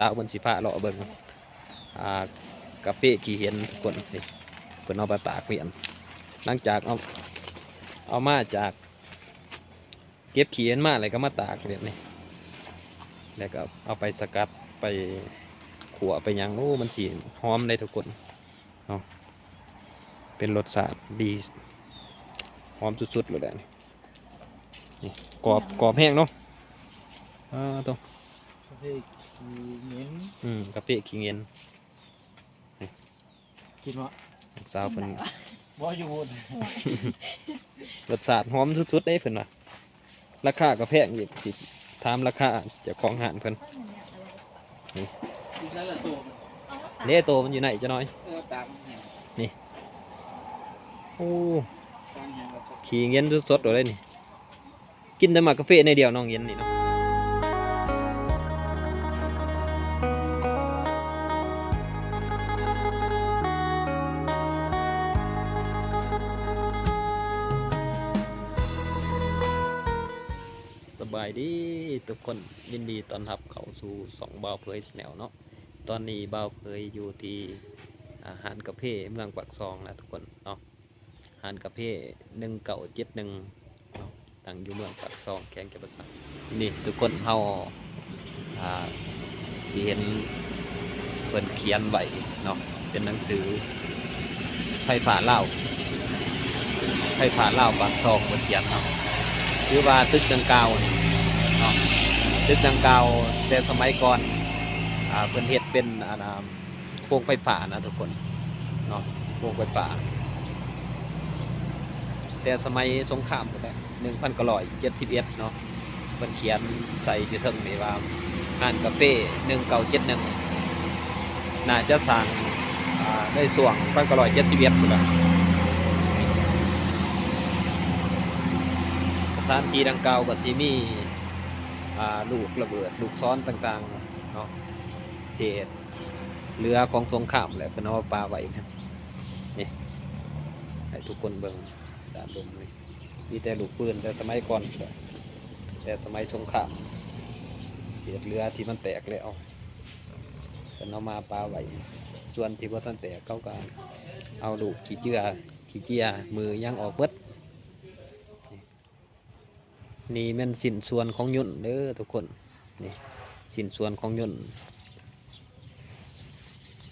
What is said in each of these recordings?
สาวบนสีฟ้าเลาะเบิ่งอ่ากาแฟขี่เห็นทุกคนนี่เพิ่นเอาไปตากเปลี่ยนหลังจากเอาเอามาจากเก็บขี้เห็นมาอะไรก็มาตากเปลี่ยนนี่แล้วก็เอาไปสกัดไปขัวไปยังโอ้มันสีหอมได้ทุกคนเนาะเป็นรสชาติดีหอมสุดๆเลยแหละนี่กรอบกรอบแห้งเนาะอ่าตรง ขี้เหม็นอืมกาแฟขี้เงินกินวะลูกสาวเพิ่นบ่อยู่บนรสชาติหอมสุดๆได้เพิ่นว่าราคาก็แพงอีกสิถามราคาเจ้าของห้านเพิ่นอยู่ใช้ละตัวเลโตมันอยู่ไหนจะน้อย เออตามแห้งโอ้ตามแห้งแล้วก็ ขี้เงินสดๆเลยนี่ กินแต่หมากกาแฟในเดียวน้องเย็นนี่เนาะ บายดีทุกคนยินดีต้อนรับเข้าสู่สองบ่าวเผยแนวเนาะตอนนี้บ่าวเผยอยู่ที่อาหารกาแฟเมืองปากซองนะทุกคนเนาะอาหารกาแฟหนึ่งเก่าเจ็ดหนึ่งเนาะตั้งอยู่เมืองปากซองแข่งกับภาษานี่ทุกคนเฮาอ่าสิเห็นเพิ่นเขียนไว้เนาะเป็นหนังสือไฟฟ้าเล่าไฟฟ้าเล่าปากซองเพิ่นเขียนเนาะหรือว่าตึกดังกล่าวนี่ เนาะตึกดังกล่าวแต่สมัยก่อนอเพิ่นเฮ็ดเป็นอ่าโครงไฟฝ่านะทุกคนเนาะโครงไฟฝ่าแต่สมัยสงครามก็ได้หนึ่งพันก้าร้อยเจ็ดสิบเอ็ดเนาะเพิ่นเขียนใส่ยู่เทิงนี่ว่าอ่านกาแฟหนึ่งเก้าเจ็ดหนึ่งน่าจะสั่งได้ส่วงพันก้าร้อยเจ็ดสิบเอ็ดหมคนละสถานที่ดังกล่าวกับซีมี่ ลูกระเบิด ลูกซ้อนต่างๆเนาะเศษเรือของสงครามแหละเพิ่นเอามาปาไว้นะนี่ให้ทุกคนเบิ่งด้านบนนี่มีแต่ลูกปืนแต่สมัยก่อนแต่สมัยสงครามเศษเรือที่มันแตกแล้วเพิ่นเอามาปลาไว้ส่วนที่บ่าทันแตกเขาก็เอาลูกขี้เจือขี้เจียมือยังออกเบิด นี่แมันสินส่วนของยนต์เด้อทุกคนนี่สินส่วนของยนต์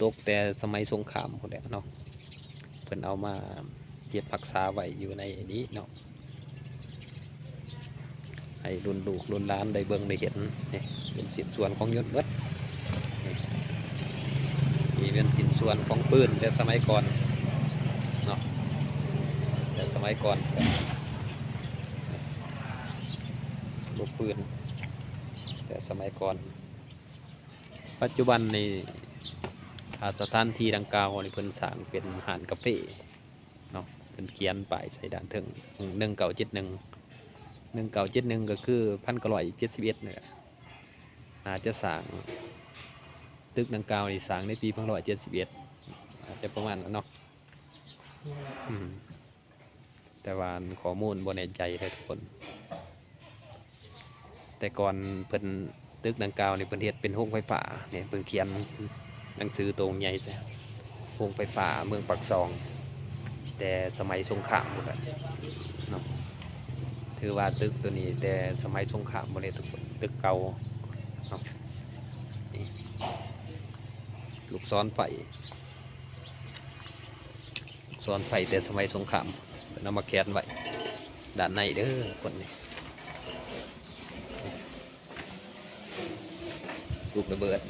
ตกแต่สมัยสงครามพุ่นแหละเนาะเพิ่นเอามาเก็บรักษาไว้อยู่ในนี้เนาะให้รุ่นลูกรุ่นหลานได้เบิ่งได้เห็นนี่เป็นสินส่วนของยนต์เบิดนี่เป็นสินส่วนของปืนแต่สมัยก่อนเนาะแต่สมัยก่อน ลู กปืน แต่สมัยก่อน ปัจจุบันในอาสถานที่ดังกล่าวนี่เพิ่นสร้างเป็นหานกาแฟเนาะเพิ่นเขียนป้ายใส่ด้านเทิงหนึ่งเก่าเจ็ดหนึ่งหนึ่งเก่าเจ็ดหนึ่งก็คือพันกร้อยเจ็ดสิบเอ็ดเนี่ยอาจจะสร้างตึกดังกล่าวนี่สร้างในปีพันร้อยเจ็ดสิบเอ็ดอาจจะประมาณนั้นเนาะอืมแต่ว่าข้อมูลบนแน่ใจเลยทุกคน แต่ก่อนเพิ่นตึกดังกล่าวนี่เพิ่นเฮ็ดเป็นโรงไฟฟ้าเนี่ยเพิ่นเขียนหนังสือตรงใหญ่ซะโรงไฟฟ้าเมืองปักซอง แต่สมัยสงครามหมดเลยเนาะถือว่าตึกตัวนี้ แต่สมัยสงครามหมดเลยทุกคนตึกเก่าเนาะลูกซ้อนไฟซ้อนไฟแต่สมัยสงครามเพิ่นเอามาแขวนไว้ด้านในเด้อคนนี้ ลูกระเบิด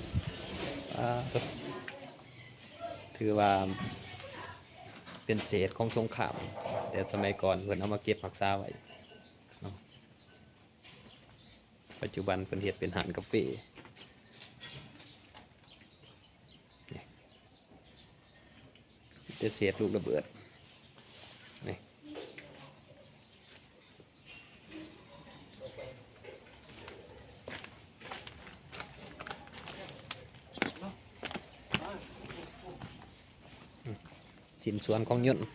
ถือว่า เป็นเศษของสงครามแต่สมัยก่อนเพิ่นเอามาเก็บรักษาไว้ปัจจุบันเพิ่นเฮ็ดเป็นหานกาแฟนี่แต่เศษลูกระเบิดนี่ สินส่วนของยนต์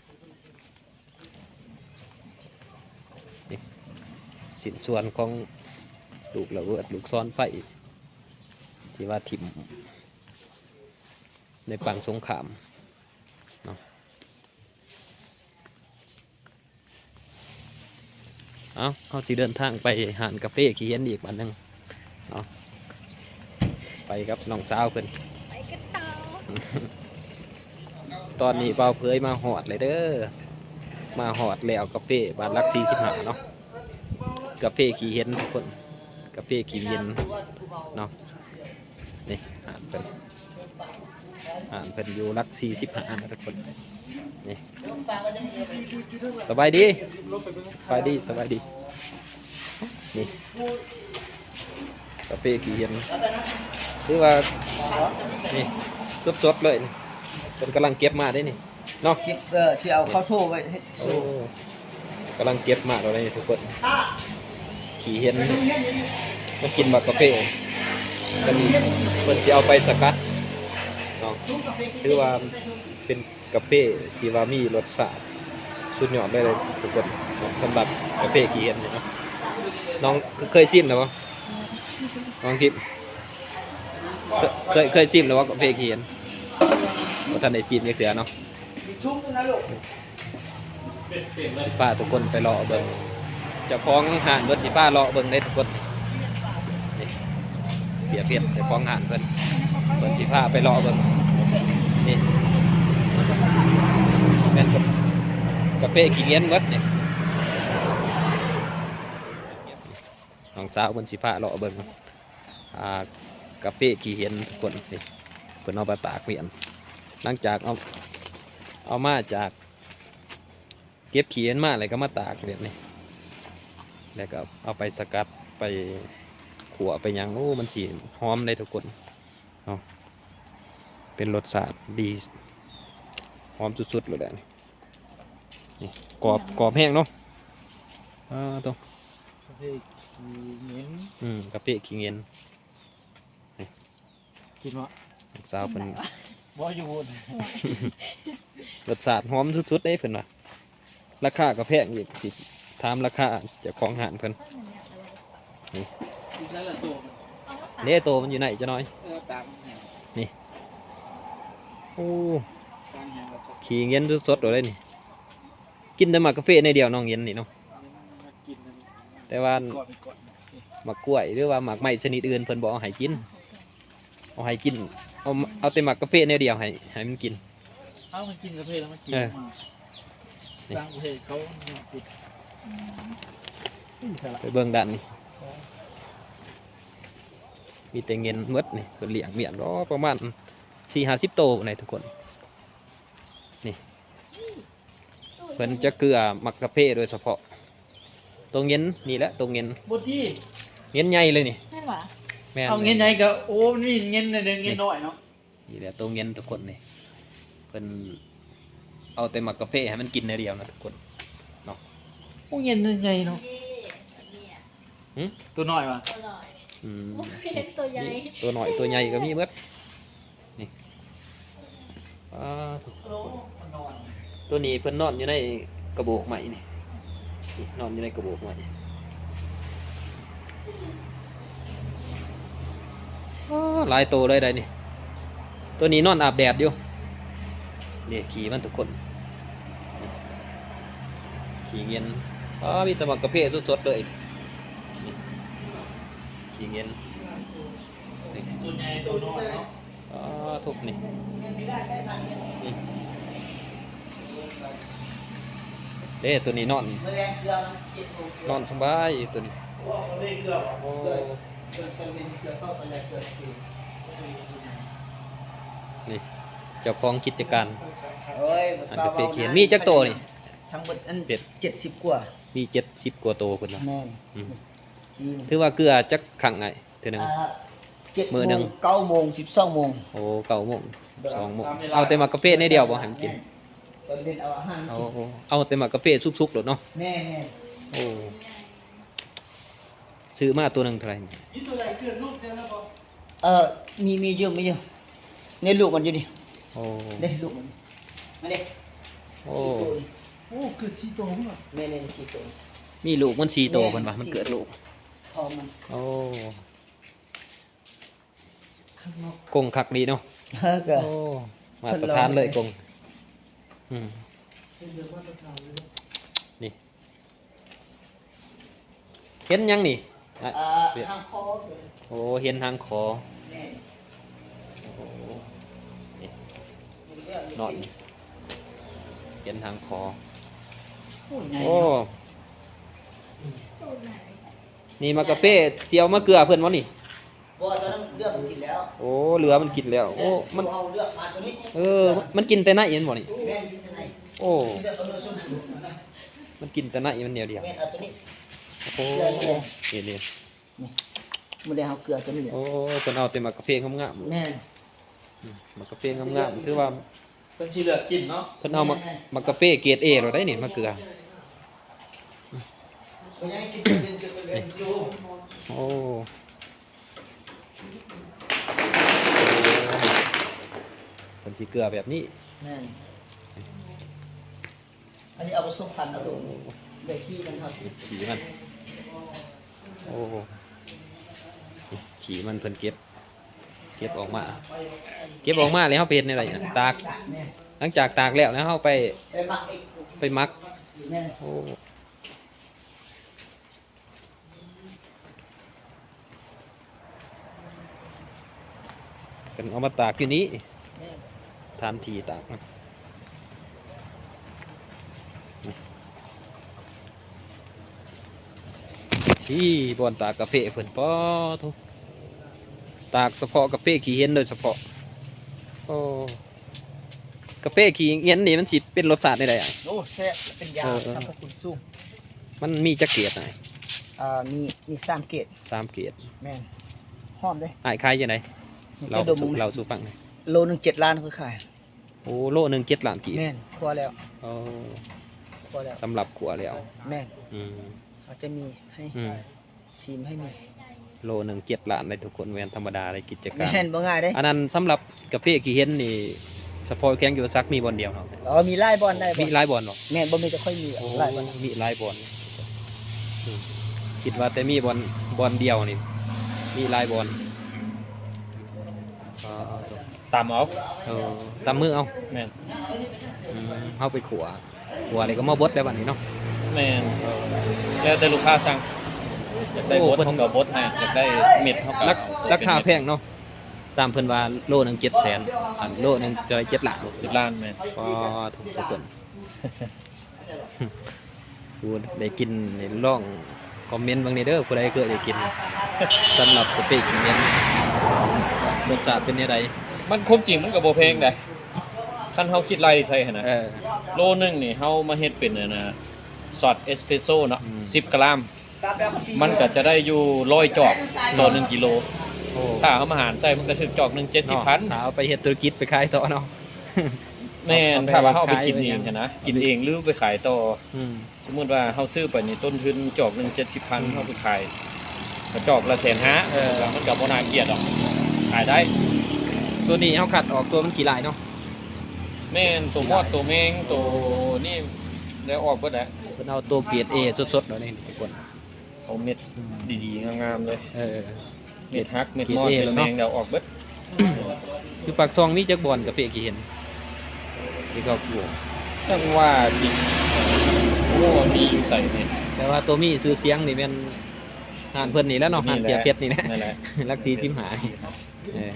สินส่วนของลูกระเบิดลูกซ้อนไฟที่ว่าถิ่มในปังสงครามเนาะเอาเขาสิเดินทางไปหานกาแฟขี้เห็นอีกวันหนึ่งเนาะไปกับน้องสาวเพิ่นไปกันต่อ ตอนนี้เบาเผยมาหอดเลยเด้อ มาหอดแล้วกาแฟบานรักสี่สิบห้าเนาะ กาแฟขี้เห็นทุกคน กาแฟขี้เย็นเนาะ นี่อ่านเป็นอ่านเป็นอยู่รักสี่สิบห้าทุกคน นี่สบายดีสบายดีสบายดี นี่กาแฟขี้เย็นคือว่า นี่สดๆเลยนี่ เป็นกำลังเก็บมาได้นี่เนาะเก็บเออสิเอาเข้าโซ่ไว้ให้โอ้สู้กำลังเก็บมาเราเลยทุกคน ขี่เห็นมากินบักกาแฟกันเพิ่นสิเอาไปสกัดเนาะคือว่าเป็นกาแฟที่ว่ามีรสชาติสุดยอดเลยเลยทุกคนเนาะสำหรับกาแฟขี่เห็นเนี่ยเนาะน้องเคยชิมแล้วบ่น้องทิพย์เคยเคยชิมแล้วว่ากาแฟขี่เห็น บ่ทันได้ชิมจักเทื่อเนาะชุ่มนะลูกฟ้าทุกคนไปรอเบิ่งเจ้าของหานเบิดสิฟ้ารอเบิ่งได้ทุกคนนี่เสียเพียรเจ้าของหานเพิ่นเพิ่นสิฟ้าไปรอเบิ่งนี่แม่นกับกาแฟขี้เงี้ยนเบิดนี่น้องสาวเพิ่นสิฟ้ารอเบิ่งอ่ากาแฟขี้เห็นทุกคนนี่เพิ่นเอาไปตากเมียน หลังจากเอาเอามาจาก เก็บขี้เห็นมาอะไรก็มาตากเรียนี่แล้วก็เอาไปสกัดไปขัวไปหยังโอ้มันสีหอมเลยทุกคนเนาะเป็นรสชาติดีหอมสุดๆเลยแหละนี่นี่กรอบกรอบแห้งเนาะอ่าตรงประเภทขี้เหม็นอืมกะเปะขี้เงินกินวะลูกสาวเป็น บ่อยู่บนรสชาติหอมสุดๆได้เพิ่นว่าราคาก็แพงอีกสิถามราคาเจ้าของหานเพิ่นกินใช้ละตัวมันเด้โตมันอยู่ไหนจะน้อย เออตามแหงโอ้ตามแหงแล้วก็ขี้เย็นสดๆเลยนี่ กินแต่หมากกาแฟในเดียวน้องเย็นนี่เนาะมากินนั่นแต่ว่าก่อนไปก่อน หมากกล้วยหรือว่าหมากไม้ชนิดอื่นเพิ่นบอกเอาให้กิน เอาให้กิน เอาเอาแต่หมากกาแฟในเดียวให้ให้มันกิน เอ้ามันกินกาแฟแล้วมันกินเออ มานี่ต่างประเทศเขาปิดอืมใช่ละไปเบิ่งด้านนี้ มีแต่เงินหมดนี่เพิ่นเลี้ยงเมียนรอประมาณ4-50โตในทุกคน นี่ เพิ่นจะเกลือหมักกาแฟโดยเฉพาะ ตรงเงินนี่แหละตรงเงินบนที่เงินใหญ่เลยนี่ไม่หวา แม่นเอาเงินไหนก็โอ้มันมีเงินหนึ่งเงินน้อยเนาะนี่แหละตรงเงินทุกคนนี่เพิ่นเอาแต่หมักกาแฟให้มันกินในเดียวนะทุกคนโอ้เงินใหญ่เนาะหึตัวน้อยวะอร่อยอืมเห็นตัวใหญ่นี่ตัวหน่อยตัวใหญ่ก็มีเบิดนี่อ่าทุกตัวนี้เพิ่นนอนอยู่ในกระโบอกใหม่นี่นี่นอนอยู่ในกระโบอกใหม่อ้า หลายตัวเลยได้นี่ ตัวนี้นอนอาบแดดอยู่ นี่ขี่มันทุกคนนขี่เงินอ๋อมีตะมักกระเพาะสดๆเลยขี่เงินนี่ตัวใหญ่ตัวน้อยเนาะอ๋อทุกนี่เด้ตัวนี้นอน นอนสบายตัวนี้ นเกลือวะโอ้เกลือเกลือเป็นเกลือเข้าไปเลยเกลือคือนี่เจ้าของกิจการเอ้ยอันจะเป็ดเขียนมีจักตัวนี่ ทั้งหมดอันเป็ด เจ็ดสิบกว่ามีเจ็ดสิบกว่าตัวคนละแม่นอืมทีมถือว่าเกลือจักขังไงเท่านึงอ่าเจ็ดมื้อหนึ่งโเก้าโมงสิบสองโมงโอ้เก้าโมงสองโมงเอาแต่หมากกาแฟในเดียวบ่ให้มันกิน ตอนเล่นเอาอาหารเอากินเอาแต่หมากกาแฟสุกๆโดดเนาะแม่แม่โอ้ ซื้อมาตัวหนึ่งเท่าไหร่นี่นี่ตัวใหญ่เกินลูกเนี่ยนะบอเออมีมีเยอะไม่เยอะในลูกมันอยู่ดิโอ้เด้ลูกมันมาเด้โอ้สี่ตัวโอ้เกิดสีโตมั้งแม่เล่นสี่ตัวมีลูกมันสี่ตัวเพิ่นว่ามันเกิดลูกทองมันโอ้กงคักดีเนาะเออก็โอ้มาตรฐานเลยกงอืมนี่เห็นยังนี่ อะเอ่อเวียดทางคอโอ้เห็นทางคอแม่โอ้โหนี่นอนเห็นทางคอโอ้ใหญ่โอ้เนาะนี่มากาเฟ่เจียวมะเกลือเพื่อนวะนี่ บ่ตอนนั้นเลือกมันกินแล้วโอ้เหลือมันกินแล้ว โอ้มัน เอาเลือกมาตัวนี้เออ มันกินแต่หน้าเอ็นบ่นี่ แม่นกินที่ไหนโอ้ เลือกเอาเลือกส้มสูงนะมันกินแต่หน้าเอ็นมันเดียวเดียวแม่นเอาตัวนี้ โอ้นี่นี่มันได้เอาเกลือตัวนี้แหละโอ้เพิ่นเอาแต่มากาเฟ่งามๆแม่นอืมมากาเฟ่งามๆถือว่าเป็นสีเหลืองกินเนาะเพิ่นเอามามากาเฟ่เกรด A เราได้นี่มะเกลือมันยังกินเป็นเป็นเป็นซูโอ้เพิ่นสิเกลือแบบนี้แม่นอันนี้เอาผสมพันธุ์เอาลงได้ขี้กันครับขี่มัน โอ้ขี่มันเพิ่นเก็บ เก็บออกมา เก็บออกมาแล้วเฮาไปเฮ็ดในไรน่ะตาก หลังจากตากแล้วแล้วเฮาไปไปมักอีกไปมักแม่นโอ้กันเอามาตากอยู่นี้สถานที่ตากนะ ที่บอนตากกาแฟเพิ่นป้อทุกตากเฉพาะกาแฟขี้เห็นโดยเฉพาะโอ้กาแฟขี้เห็นนี่มันสิเป็นรสชาติได้อะโอ้แซ่บเป็นยาเออเออสรรพคุณสูงมันมีจักเกียรติไหนอ่ามีมีสามเกตสามเกียรติแม่นหอมเลยอ้ายขายยังไงนี่เราจะดมสู่มึงเราสู่ฟังหน่อยโลหนึงเจ็ดล้านคือขายโอ้โลหนึงเจ็ดล้านกีบแม่นครัวแล้วโอ้ครัวแล้วสำหรับขัวแล้ว แม่นอืม เขาจะมีให้อืม ชิมให้มีโลหนึ่งเจ็ดล้านเลยทุกคนแมนธรรมดาเลยกิจการ แม่นบ่ง่ายเด้อันนั้นสำหรับกาแฟขี้เห็นนี่เฉพาะแกงอยู่ซักมีบอลเดียวเนาะอ๋อมีไล่บอลได้บ่มีหลายบอลหรอแม่นบ่มีจะค่อยมีโอ้ไล่บอลมีหลายบอลอืมคิดว่าแต่มีบอลบอลเดียวนี่ มีหลายบอลอ๋อตามเอาเออตามมือเอาแม่นอืมเข้าไปขัวขัวอะไรก็มาบดแล้วบัดนี้เนาะแม่น แล้วแต่ลูกค้าสั่งอยากได้โอ้บดเพิ่นเท่ากับบดให้อยากได้เม็ดเท่ากับราคเอราคาเป็นแพงเนาะตามเพิ่นว่าโลหนึ่งเจ็ดแสนอันโลหนึ่งจะเจ็ดล้านเม็ดสิบล้านแม่นก็ถูกทุกคนกูได้กินในร่องคอมเมนต์บางนี้เด้อผู้ใดเคยได้กินสำหรับกาแฟกินเย็นรสชาติเป็นยังไงมันคมจริงมันก็บ่แพงเด้คันเฮาคิดไล่ใส่หั่นน่ะเออโลนึงนี่เฮามาเฮ็ดเป็นอันน่ะ ช็อตเอสเปรสโซ่เนาะอืม10กรัมมันก็จะได้อยู่100จอกต่อ1กิโลโอ้ถ้าเอามาหารใส่มันก็ถึงจอกหนึงเนาะ70,000ถ้าเอาไปเฮ็ดธุรกิจไปขายต่อเนาะแม่นเอาไปถ้าว่าเฮาไปขายกินไว้เองยังหั้นนะกินเองหรือไปขายต่ออืมสมมุติว่าเฮาซื้อไปนี่ต้นทุนจอกหนึง70,000เฮาไปขายก็จอกละแสนห้าเออแล้วมันก็บ่น่าเกลียดหรอกขายได้ ตัวนี้เอาขัดออกตัวมันกี่ลายเนาะแม่นตัวมอดตัวแมงตัวนี่ แล้วออกเบิดแหละเพิ่นเอาตัวเกรด A สดๆเนาะนี่ทุกคนเอาเม็ดดีๆงามๆเลยเออ เม็ดฮักเม็ดเกรดมอด A เม็ดแล้วแมเนาะงเดี๋ยวออกเบิดคือปากซองมีจักบอลกาแฟกี่เห็นที่เขาปลูกจังว่าดิโอ้มีอยู่ใส่เม็ดแต่ว่าตัวมีซื้อเสียงนี่แม่นหานเพิ่นนี่แหล้วเนาะหานเสียเพชรนี่นะ นั่นแหละลักสีจิมหายเออ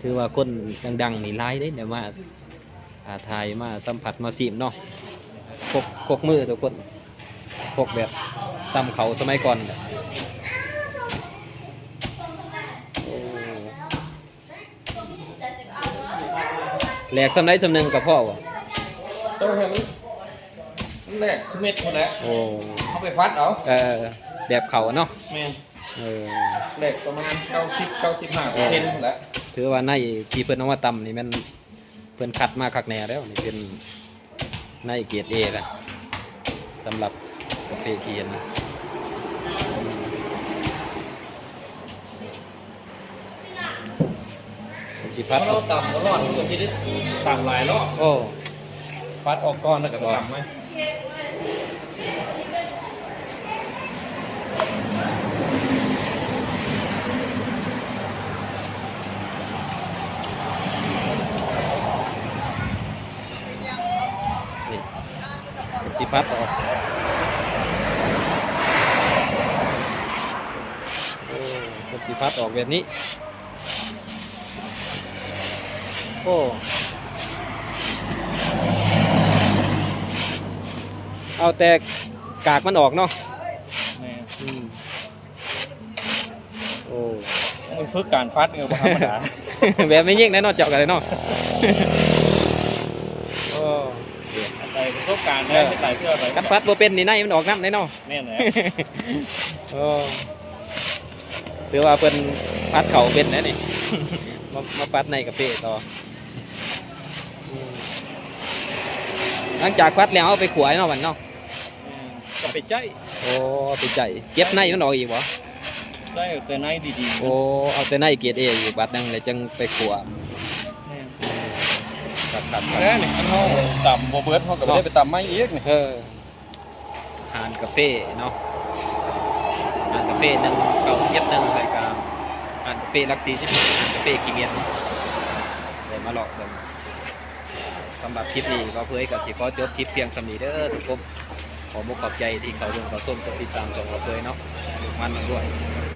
ถือว่าคนดังๆนี่หลายเด้เดี๋ยวมาอาทายมาสัมผัสมาซีมเนาะ พกพกมือทุกคนพกแบบตำเขาสมัยก่อนน่ะโอ้แหลกสำไรสำหนึงกับพ่อวะต้องให้มันมันแรกสเม็ดหมดแล้วโอ้เอาไปฟัดเอาเออแบบเขาเนาะแม่นเออแรกประมาณ90 95เปอร์เซ็นต์หมดแล้วถือว่าในที่เพิ่นเอามาตำนี่แมันเพิ่นคัดมาคักแน่แล้วนี่เป็น ในเกียรดเอละสำหรับกาแฟเกียนสิเพพัดราะเราต่ำแล้วรอดมันก็สิได้ต่ำหลายรอบโอ้ ฟัดออกก่อนแล้วก็ต่ำไหม สิพัดออกโอ้เพิ่นสิพัดออกแบบนี้โอ้เอาแต่กากมันออกเนาะแม่อืมโอ้มันฝึกการฟัดเออบ่ธรรมดาแบบไม่ยิ่งแน่นอนเจาะกันเลยเนาะโอ้ อาศัยประสบ การณ์ได้เฮ็ดหลายเทื่อไปกันพัดบ่เป็นนี่ในมันออกน้ำแน่เนอนแม่นแหละโอ้ถือว่าเพิ่นพัดเขาเป็นนะนี่มามาพัดในกับเป้ต่ออืมหลังจากพัดแล้วเอาไปขวายเนาะวันเนาะอืมก็ไปใจโอ้เอาไปใจเก็บในมันออกอีกบ่ได้แต่ในดีๆโอ้เอาแต่ในเกียรเออีกบัดหนึงเลยจังไปขวแม่น ตัดตัดแล้วนี่อันเฮาต่ำบ่เบิดเฮาก็บ่ได้ไปต่ำไม้อีกนี่เออหานกาแฟเนาะหานกาแฟหนึ่งเก่าเย็บหนึ่งรายการหานกาแฟลักซีสิบหานกาแฟกี่เมียนเลยมาหลอกกันสำหรับคลิปนี้ก็เพื่อให้กับสิขอจบคลิปเพียงสำนีเด้อทุกคนขอมุกขอบใจที่เขาเรื่องเขาส้มติดตามช่องเราเพื่อเนาะมันมันด้วย